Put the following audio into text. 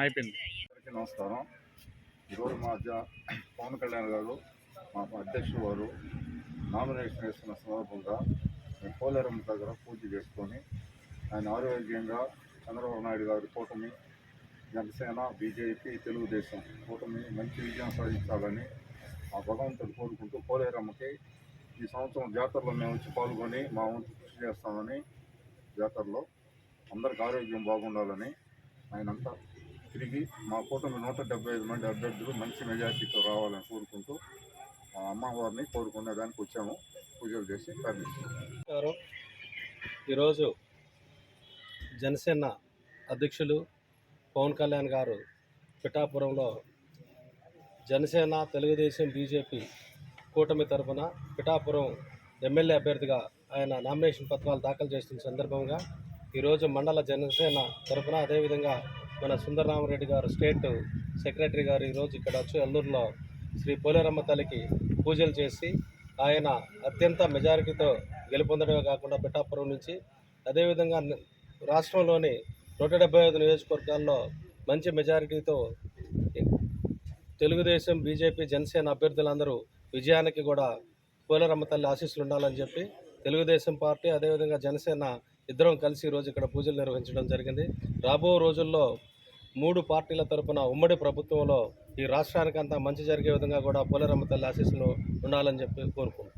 అయిపోయింది. అందరికీ నమస్కారం. ఈరోజు మా పవన్ కళ్యాణ్ గారు మా అధ్యక్షుడు వారు నామినేషన్ వేస్తున్న సందర్భంగా మేము పోలేరమ్మ దగ్గర పూజ చేసుకొని ఆయన ఆరోగ్యంగా చంద్రబాబు నాయుడు గారి కూటమి జనసేన బీజేపీ తెలుగుదేశం కూటమి మంచి విజయం సాధించాలని ఆ భగవంతుడు కోరుకుంటూ పోలేరమ్మకి ఈ సంవత్సరం జాతరలో మేము వచ్చి పాల్గొని మా వంతు కృషి చేస్తామని జాతరలో అందరికి ఆరోగ్యం బాగుండాలని ఆయనంతా తిరిగి మా కూటమి నూట డెబ్బై ఐదు మంది అభ్యర్థులు మంచి మెజార్టీతో రావాలని కోరుకుంటూ మా అమ్మవారిని కోరుకునే దానికి వచ్చాము. పూజలు చేసి ప్రార్థిస్తున్నాం ఈరోజు జనసేన అధ్యక్షులు పవన్ కళ్యాణ్ గారు పిఠాపురంలో జనసేన తెలుగుదేశం బీజేపీ కూటమి తరఫున పిఠాపురం ఎమ్మెల్యే అభ్యర్థిగా ఆయన నామినేషన్ పత్రాలు దాఖలు చేస్తున్న సందర్భంగా ఈరోజు మండల జనసేన తరఫున అదేవిధంగా మన సుందరరామరెడ్డి గారు స్టేట్ సెక్రటరీ గారు ఈరోజు ఇక్కడ వచ్చి అల్లూరులో శ్రీ పోలేరమ్మ తల్లికి పూజలు చేసి ఆయన అత్యంత మెజారిటీతో గెలుపొందడమే కాకుండా పిఠాపురం నుంచి అదేవిధంగా రాష్ట్రంలోని నూట డెబ్బై ఐదు నియోజకవర్గాల్లో మంచి మెజారిటీతో తెలుగుదేశం బీజేపీ జనసేన అభ్యర్థులందరూ విజయానికి కూడా పోలేరమ్మ తల్లి ఆశీస్సులు ఉండాలని చెప్పి తెలుగుదేశం పార్టీ అదేవిధంగా జనసేన ఇద్దరం కలిసి ఈరోజు ఇక్కడ పూజలు నిర్వహించడం జరిగింది. రాబో రోజుల్లో మూడు పార్టీల తరపున ఉమ్మడి ప్రభుత్వంలో ఈ రాష్ట్రానికంతా మంచి జరిగే విధంగా కూడా పోలేరమ్మ తల్లి ఆశీస్సులు ఉండాలని చెప్పి కోరుకుంటున్నాను